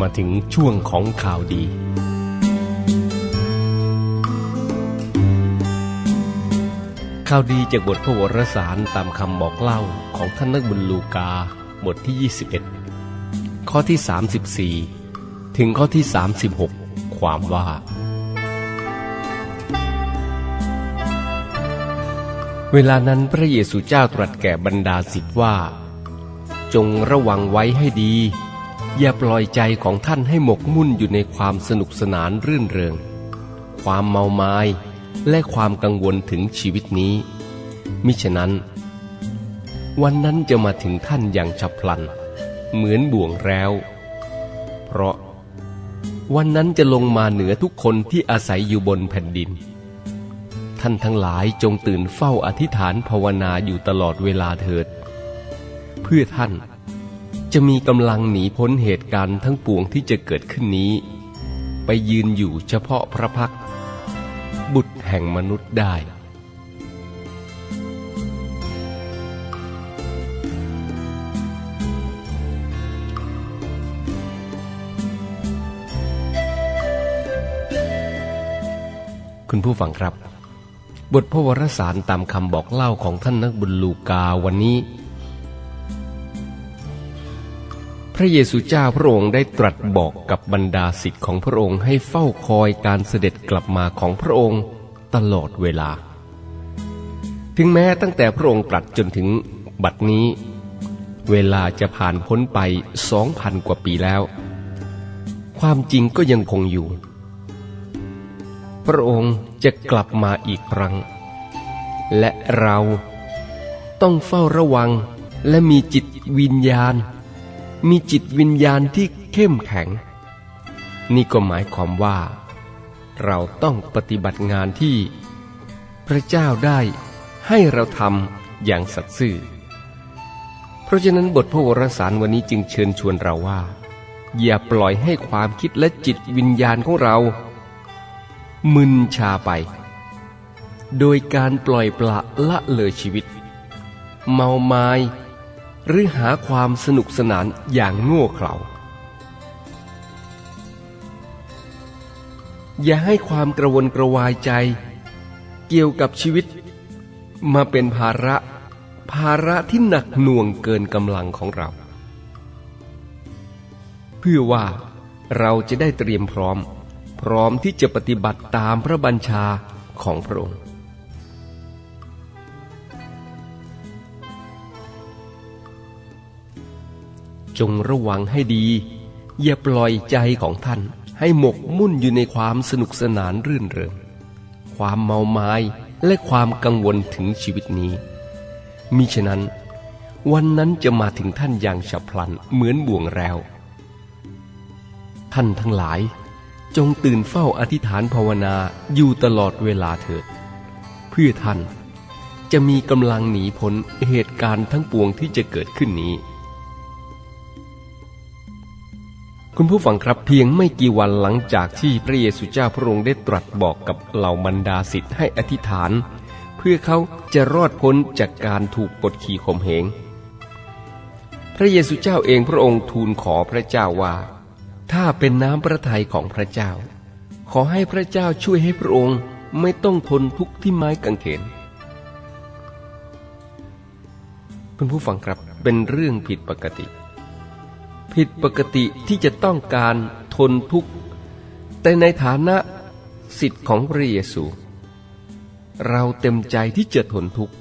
มาถึงช่วงของข่าวดี ข่าวดีจากบทพระวรสารตามคำบอกเล่าของท่านนักบุญลูกา บทที่ 21 ข้อที่ 34 ถึงข้อที่ 36 ความว่า เวลานั้นพระเยซูเจ้าตรัสแก่บรรดาศิษย์ว่า จงระวังไว้ให้ดี อย่าปล่อยใจของท่านให้หมกมุ่นอยู่ในความสนุกสนานรื่นเริง ความเมาไม้และความกังวลถึงชีวิตนี้ มิฉะนั้น วันนั้นจะมาถึงท่านอย่างฉับพลัน เหมือนบ่วงแล้ว เพราะ วันนั้นจะลงมาเหนือทุกคนที่อาศัยอยู่บนแผ่นดิน ท่านทั้งหลายจงตื่นเฝ้าอธิษฐานภาวนาอยู่ตลอดเวลาเถิด เพื่อท่าน จะมีกำลังหนีพ้นเหตุการณ์ทั้งปวงที่จะเกิดขึ้นนี้ ไปยืนอยู่เฉพาะพระพักตร์บุตรแห่งมนุษย์ได้คุณผู้ฟังครับ บทพระวรสารตามคำบอกเล่าของท่านนักบุญลูกาวันนี้ ระเยซูเจ้าพระองค์ได้ตรัสบอกกับบรรดาศิษย์ของพระองค์ให้เฝ้าคอยการเสด็จกลับมาของพระองค์ตลอดเวลา ถึงแม้ตั้งแต่พระองค์ตรัสจนถึงบัดนี้ เวลาจะผ่านพ้นไปสองพันกว่าปีแล้ว ความจริงก็ยังคงอยู่ พระองค์จะกลับมาอีกครั้ง และเราต้องเฝ้าระวังและมีจิตวิญญาณ มีจิตวิญญาณที่เข้มแข็ง นี่ก็หมายความว่า เราต้องปฏิบัติงานที่ พระเจ้าได้ให้เราทำอย่างสัตย์ซื่อ เพราะฉะนั้นบทพระวรสารวันนี้จึงเชิญชวนเราว่า อย่าปล่อยให้ความคิดและจิตวิญญาณของเรา มึนชาไป โดยการปล่อยปละละเลยชีวิต เมาไม้ หรือหาความสนุกสนานอย่างโง่เขลาอย่าให้ความกระวนกระวายใจ เกี่ยวกับชีวิต มาเป็นภาระ ภาระที่หนักหน่วงเกินกำลังของเรา เพื่อว่าเราจะได้เตรียมพร้อม พร้อมที่จะปฏิบัติตามพระบัญชาของพระองค์ จงระวังให้ดี อย่าปล่อยใจของท่านให้หมกมุ่นอยู่ในความสนุกสนานรื่นเริงความเมาไม้และความกังวลถึงชีวิตนี้มิฉะนั้น วันนั้นจะมาถึงท่านอย่างฉับพลันเหมือนบ่วงแล้ว ท่านทั้งหลาย จงตื่นเฝ้าอธิษฐานภาวนาอยู่ตลอดเวลาเถิด เพื่อท่านจะมีกำลังหนีพ้นเหตุการณ์ทั้งปวงที่จะเกิดขึ้นนี้ คุณผู้ฟังครับเพียงไม่กี่วันหลังจากที่พระเยซูเจ้าพระองค์ได้ตรัสบอกกับเหล่าบรรดาศิษย์ให้อธิษฐาน เพื่อเขาจะรอดพ้นจากการถูกกดขี่ข่มเหง พระเยซูเจ้าเองพระองค์ทูลขอพระเจ้าว่า ถ้าเป็นน้ำพระทัยของพระเจ้า ขอให้พระเจ้าช่วยให้พระองค์ไม่ต้องทนทุกข์ที่ไม้กางเขนคุณผู้ฟังครับเป็นเรื่องผิดปกติ ผิดปกติที่จะต้องการทนทุกข์ แต่ในฐานะสิทธิ์ของพระเยซู เราเต็มใจที่จะทนทุกข์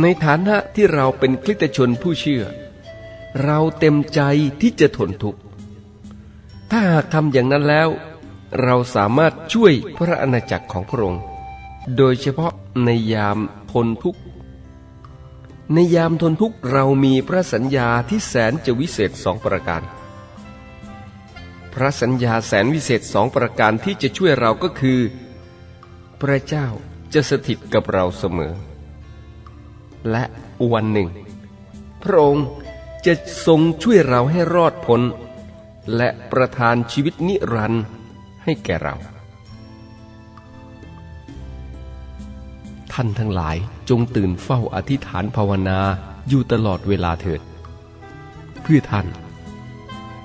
ในฐานะที่เราเป็นคริสตชนผู้เชื่อ เราเต็มใจที่จะทนทุกข์ ถ้าหากทำอย่างนั้นแล้ว เราสามารถช่วยพระอาณาจักรของพระองค์ โดยเฉพาะในยามทนทุกข์ ในยามทนทุกข์เรามีพระสัญญาที่แสนจะวิเศษสองประการ พระสัญญาแสนวิเศษสองประการที่จะช่วยเราก็คือ พระเจ้าจะสถิตกับเราเสมอ และวันหนึ่ง พระองค์จะทรงช่วยเราให้รอดพ้น และประทานชีวิตนิรันดร์ให้แก่เรา ท่านทั้งหลายจงตื่นเฝ้าอธิษฐานภาวนาอยู่ตลอดเวลาเถิด เพื่อท่าน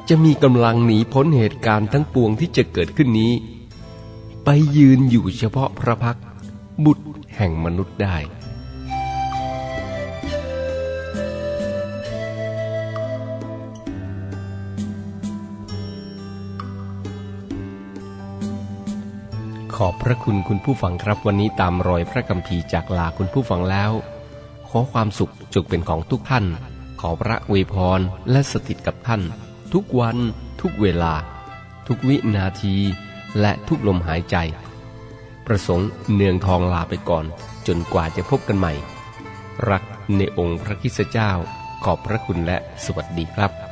จะมีกำลังหนีพ้นเหตุการณ์ทั้งปวงที่จะเกิดขึ้นนี้ ไปยืนอยู่เฉพาะพระพักตร์บุตรแห่งมนุษย์ได้ อบพระคุณคุณผู้ฟังครับวันนี้ตามรอยพระกัมภีร์จากลาคุณผู้ฟังแล้ว ขอความสุขจงเป็นของทุกท่าน ขอพระอวยพรและสถิตกับท่าน ทุกวัน ทุกเวลา ทุกวินาที และทุกลมหายใจ ประสงค์เนืองทองลาไปก่อน จนกว่าจะพบกันใหม่ รักในองค์พระคิสเจ้า ขอบพระคุณและสวัสดีครับ